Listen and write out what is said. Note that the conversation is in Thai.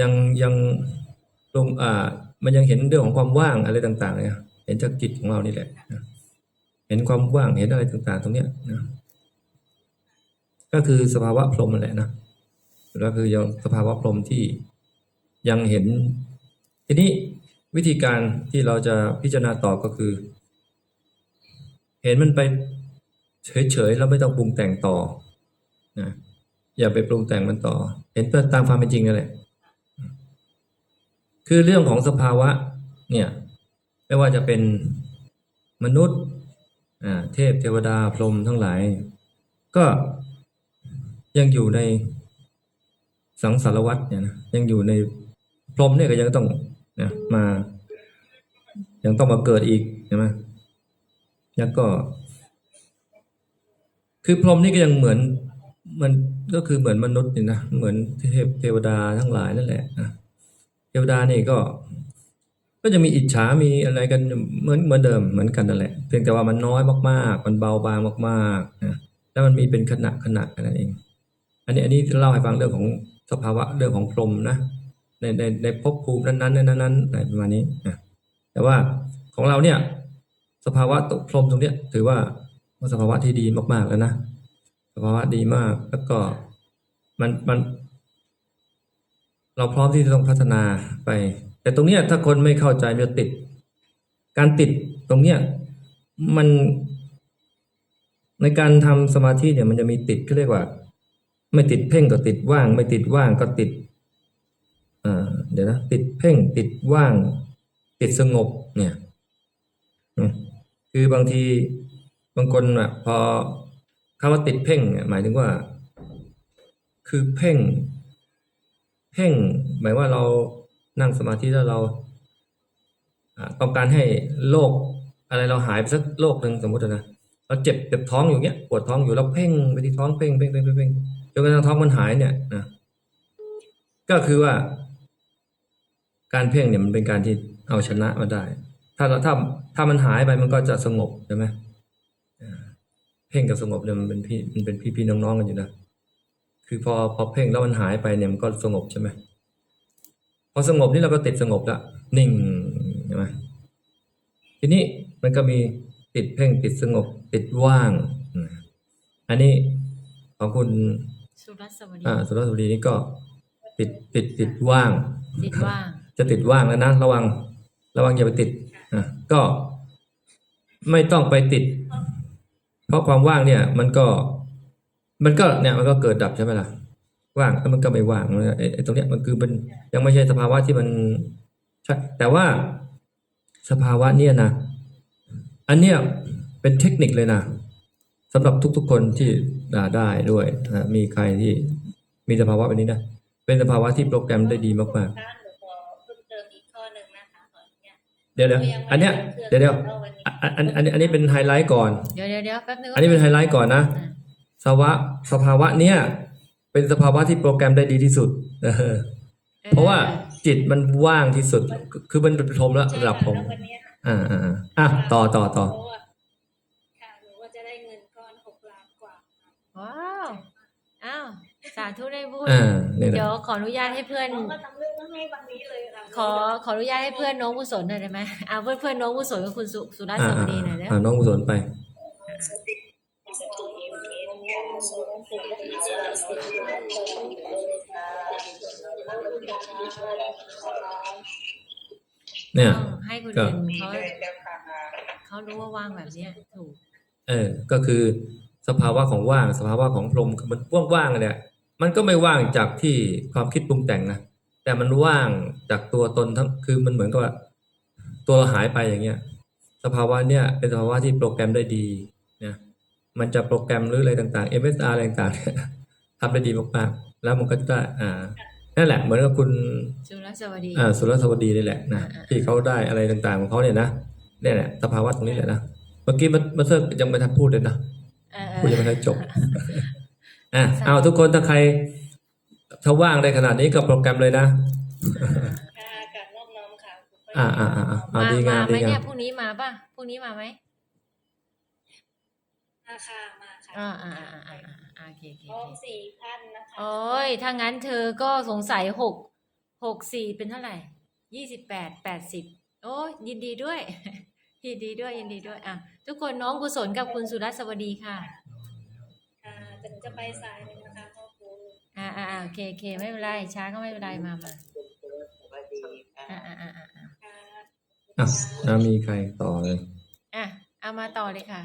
ยังยังตรงอ่า มันยังเห็นเรื่องของความว่างอะไรต่าง ๆ เนี่ย เห็นจากจิตของเรานี่แหละนะเห็นความว่างเห็นอะไรต่าง ๆ ตรงเนี้ยนะก็คือสภาวะพรหมนั่นแหละนะแล้วคือยังสภาวะพรหมที่ยังเห็น ทีนี้วิธีการที่เราจะพิจารณาต่อก็คือ เห็นมันไปเฉยๆแล้วไม่ต้องปรุงแต่งต่อนะอย่าไปปรุงแต่งมันต่อ เห็นตามความเป็นจริงนั่นแหละ คือเรื่องของสภาวะเนี่ยไม่ว่าจะเป็นมนุษย์เทพเทวดาพรหมทั้งหลาย ก็ยังอยู่ในสังสารวัฏเนี่ยนะยังอยู่ในพรหมเนี่ยก็ยังต้องนะมา ยังต้องมาเกิดอีกใช่ไหมแล้วก็ คือพรหมนี่ก็ยังเหมือนมันก็คือเหมือนมนุษย์นี่นะเหมือนเทพเทวดาทั้งหลายนั่นแหละนะ เทวดานี่ก็ ก็จะมีอิจฉามีอะไรกันเหมือนเหมือนเดิมเหมือนกันนั่นแหละเพียงแต่ว่ามันน้อยมากๆ มันเบาบางมากๆนะแล้วมันมีเป็นขณะขณะนั่นเอง อันนี้อันนี้เล่าให้ฟังเรื่องของสภาวะเรื่องของพรมนะในในในภพภูมินั้นๆในนั้นๆอะไรประมาณนี้นะแต่ว่าของเราเนี่ยสภาวะตกพรมตรงเนี้ย ถือว่าว่าสภาวะที่ดีมากๆแล้วนะสภาวะดีมากแล้วก็มันมัน เราพร้อมที่จะต้องพัฒนาไป แต่ตรงเนี้ยถ้าคนไม่เข้าใจมันจะติด การติดตรงเนี้ยมันในการทำสมาธิเนี่ยมันจะมีติดก็เรียกว่า ไม่ติดเพ่งก็ติดว่าง ไม่ติดว่างก็ติดเดี๋ยวนะติดเพ่งติดว่าง ติดสงบเนี่ยคือบางทีบางคนอะพอคำว่าติดเพ่งเนี่ยหมายถึงว่า คือเพ่ง เพ่งหมายว่าเรานั่งสมาธิแล้วเราต้องการให้โรคอะไรเราหายไปสักโรคหนึ่งสมมตินะเราเจ็บเจ็บท้องอยู่เนี้ยปวดท้องอยู่เราเพ่งไปที่ท้องเพ่งเพ่งเพ่งเพ่งจนกระทั่งท้องมันหายเนี่ยนะก็คือว่า การเพ่งเนี่ยมันเป็นการที่เอาชนะมาได้ ถ้าเราถ้าถ้ามันหายไปมันก็จะสงบใช่ไหมเพ่งกับสงบเนี่ยมันเป็นพี่มันเป็นพี่พี่น้องๆกันอยู่นะ คือพอพอเพ่งแล้วมันหายไปเนี่ยมันก็สงบใช่ไหมพอสงบนี่เราก็ติดสงบละนิ่งใช่ไหมทีนี้มันก็มีติดเพ่งติดสงบติดว่างอืมอันนี้ของคุณสุรัสวดีอ่าสุรสวดีนี่ก็ติดติดติดว่าง ติดว่าง จะติดว่างแล้วนะระวัง ระวังอย่าไปติดอะก็ไม่ต้องไปติด เพราะความว่างเนี่ย มันก็ มันก็เนี่ยมันก็เกิดดับใช่ไหมล่ะ ว่างแล้วมันก็ไม่ว่างไอ้ไอ้ตรงเนี้ยมันคือมันยังไม่ใช่สภาวะที่มันใช่แต่ว่าสภาวะเนี่ยนะ อันเนี้ยเป็นเทคนิคเลยนะสำหรับทุกๆคนที่ด่าได้ด้วยนะมีใครที่มีสภาวะแบบนี้นะเป็นสภาวะที่โปรแกรมได้ดีมากๆด้านหนูขอเพิ่มเติมอีกข้อหนึ่งนะคะขออนุญาตเดี๋ยวเดี๋ยวอันเนี้ยเดี๋ยวเดี๋ยวก็วันนี้อันอันอันนี้อันนี้เป็นไฮไลท์ก่อนเดี๋ยวเดี๋ยวเดี๋ยวแป๊บนึงอันนี้เป็นไฮไลท์ก่อนนะอะ สภาวะสภาวะเนี้ยเป็นสภาวะที่โปรแกรมได้ดีที่สุดเออเพราะว่าจิตมันว่างที่สุด คือมันเป็นพรหมแล้วระดับพรหมวันนี้อ่าอ่าอ่าอะต่อต่อต่อเพราะว่าค่ะหนูว่าจะได้เงินก้อนหกล้านกว่าว้าวอ้าวสาธุได้บุญอ่านี่แหละเดี๋ยวขออนุญาตให้เพื่อนน้องก็ทำเรื่องมาให้วันนี้เลยค่ะขอขออนุญาตให้เพื่อนน้องกุศลหน่อยได้ไหมอ่าเพื่อนเพื่อนน้องกุศลกับคุณสุสุรัสอ่าสวอ่าดีหน่อยนะอ่าน้องกุศลไป เนี่ยต้องให้คนก็อื่นเขาเขารู้ว่าว่างแบบเนี้ยถูกเออ ก็คือสภาวะของว่าง สภาวะของพรหมคือมันว่างๆเนี่ย มันก็ไม่ว่างจากที่ความคิดปรุงแต่งนะแต่มันว่างจากตัวตนทั้งคือมันเหมือนกับว่าตัวเราหายไปอย่างเงี้ย สภาวะเนี่ยเป็นสภาวะที่โปรแกรมได้ดีนะมันจะโปรแกรมหรืออะไรต่างๆ MSR อะไรต่างๆเนี่ยทำได้ดีมากๆแล้วมันก็จะอ่า นั่นแหละ เหมือนกับคุณสุรัสวดีอ่าสุรสวัสดีนี่แหละนะอ่าอ่าที่เขาได้อะไรต่างๆของเขาเนี่ยนะเนี่ยแหละสภาวะตรงนี้แหละนะเมื่อกี้มันมันเซอร์ยังไม่ทันพูดเลยนะเออเอพูดอยังไม่ทันจบอะเอาทุกคนถ้าใครถ้าว่างได้ขนาดนี้ก็โปรแกรมเลยนะค่ะกับน้องน้องค่ะอ่าอ่าอ่าอ่าอ่ามาดีงามมาไหมดีงาเนี่มยพรุ่งนี้มาป่ะพรุ่งนี้มาไหม มาค่ะมาค่ะอ่าอ่าอ่าอ่าอ่าอ่าโอเคโอเคพร้อโอมเคสี่ท่านนะคะโอ้ยถ้างั้นเธอก็สงสัยหกหกสี่เป็นเท่าไหร่ยี่สิบแปดแปดสิบโอ้ยยินดีด้วยยินดีด้วยยินดีด้วยอะทุกคนน้องกุศลกับคุณสุรัตน์สวัสดีค่ะค่ะแต่หนูจะไปสายหนึ่งนะคะพ่อครูอ่าอ่าอ่าโอเคโอเคไม่เป็นไรช้าก็ไม่เป็นไรมามาสวัสดีค่ะอ่าอ่าอ่าอ่าค่ะอะแล้วมีใครต่อเลยอะเอามาต่อเลยค่ะ